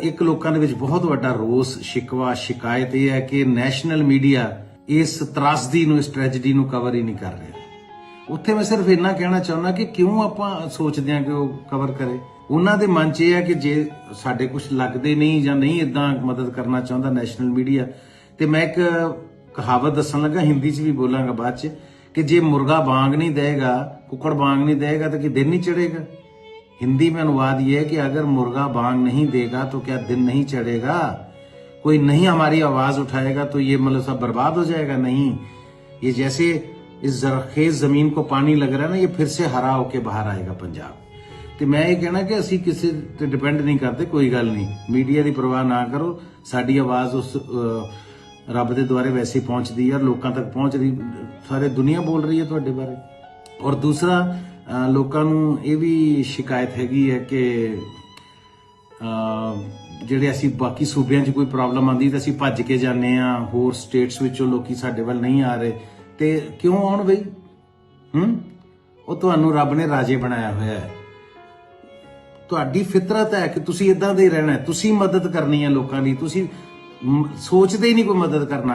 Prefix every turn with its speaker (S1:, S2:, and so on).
S1: ਇੱਕ ਲੋਕਾਂ ਦੇ ਵਿੱਚ ਬਹੁਤ ਵੱਡਾ ਰੋਸ, ਸ਼ਿਕਵਾ, ਸ਼ਿਕਾਇਤ ਇਹ ਹੈ ਕਿ ਨੈਸ਼ਨਲ ਮੀਡੀਆ ਇਸ ਤਰਾਸਦੀ ਨੂੰ, ਇਸ ਟ੍ਰੈਜੇਡੀ ਨੂੰ ਕਵਰ ਹੀ ਨਹੀਂ ਕਰ ਰਿਹਾ। ਉੱਥੇ ਮੈਂ ਸਿਰਫ ਇੰਨਾ ਕਹਿਣਾ ਚਾਹੁੰਦਾ ਕਿ ਕਿਉਂ ਆਪਾਂ ਸੋਚਦੇ ਹਾਂ ਕਿ ਉਹ ਕਵਰ ਕਰੇ? ਉਹਨਾਂ ਦੇ ਮਨ 'ਚ ਇਹ ਹੈ ਕਿ ਜੇ ਸਾਡੇ ਕੁਝ ਲੱਗਦੇ ਨਹੀਂ ਜਾਂ ਨਹੀਂ ਇਦਾਂ ਮਦਦ ਕਰਨਾ ਚਾਹੁੰਦਾ ਨੈਸ਼ਨਲ ਮੀਡੀਆ, ਤੇ ਮੈਂ ਇੱਕ ਕਹਾਵਤ ਦੱਸਣ ਲੱਗਾ, ਹਿੰਦੀ 'ਚ ਵੀ ਬੋਲਾਂਗਾ ਬਾਅਦ 'ਚ, ਕਿ ਜੇ ਮੁਰਗਾ ਬਾਂਗ ਨਹੀਂ ਦੇਗਾ ਕੁੱਕੜ ਬਾਂਗ ਨਹੀਂ ਦੇਗਾ ਤਾਂ ਕਿ ਦਿਨ ਨਹੀਂ ਚੜੇਗਾ हिंदी में अनुवाद ये है कि अगर मुर्गा बांग नहीं देगा तो क्या दिन नहीं चढ़ेगा कोई नहीं हमारी आवाज उठाएगा तो ये मतलब सब बर्बाद हो जाएगा नहीं ये जैसे इस जरखेज जमीन को पानी लग रहा है ना ये फिर से हरा होके बाहर आएगा पंजाब ਤੇ ਮੈਂ ਇਹ ਕਹਿਣਾ ਕਿ ਅਸੀਂ ਕਿਸੇ ਤੇ ਡਿਪੈਂਡ ਨਹੀਂ ਕਰਦੇ ਕੋਈ ਗੱਲ ਨਹੀਂ ਮੀਡੀਆ ਦੀ ਪਰਵਾਹ ਨਾ ਕਰੋ ਸਾਡੀ ਆਵਾਜ਼ ਉਸ ਅਹ, ਰੱਬ ਦੇ ਦੁਆਰੇ ਵੈਸੇ ਹੀ ਪਹੁੰਚਦੀ ਹੈ ਲੋਕਾਂ ਤੱਕ ਪਹੁੰਚ ਰਹੀ ਸਾਰੇ ਦੁਨੀਆ ਬੋਲ ਰਹੀ ਹੈ ਤੁਹਾਡੇ ਬਾਰੇ ਔਰ ਦੂਸਰਾ ਅਹ, ਲੋਕਾਂ ਨੂੰ ਇਹ ਵੀ ਸ਼ਿਕਾਇਤ ਹੈਗੀ ਹੈ ਕਿ ਜਿਹੜੇ ਅਸੀਂ ਬਾਕੀ ਸੂਬਿਆਂ 'ਚ ਕੋਈ ਪ੍ਰੋਬਲਮ ਆਉਂਦੀ ਤਾਂ ਅਸੀਂ ਭੱਜ ਕੇ ਜਾਂਦੇ ਆ ਹੋਰ ਸਟੇਟਸ ਵਿੱਚੋਂ ਲੋਕੀ ਸਾਡੇ ਵੱਲ ਨਹੀਂ ਆ ਰਹੇ। ਤੇ ਕਿਉਂ ਆਉਣ ਬਈ? ਹੂੰ? ਉਹ ਤੁਹਾਨੂੰ ਰੱਬ ਨੇ ਰਾਜੇ ਬਣਾਇਆ ਹੋਇਆ ਹੈ। ਤੁਹਾਡੀ ਫਿਤਰਤ ਹੈ ਕਿ ਤੁਸੀਂ ਇਦਾਂ ਦੇ ਰਹਿਣਾ ਤੁਸੀਂ ਮਦਦ ਕਰਨੀ ਹੈ ਲੋਕਾਂ ਦੀ। ਤੁਸੀਂ ਸੋਚਦੇ ਹੀ ਨਹੀਂ ਕੋਈ ਮਦਦ ਕਰਨਾ।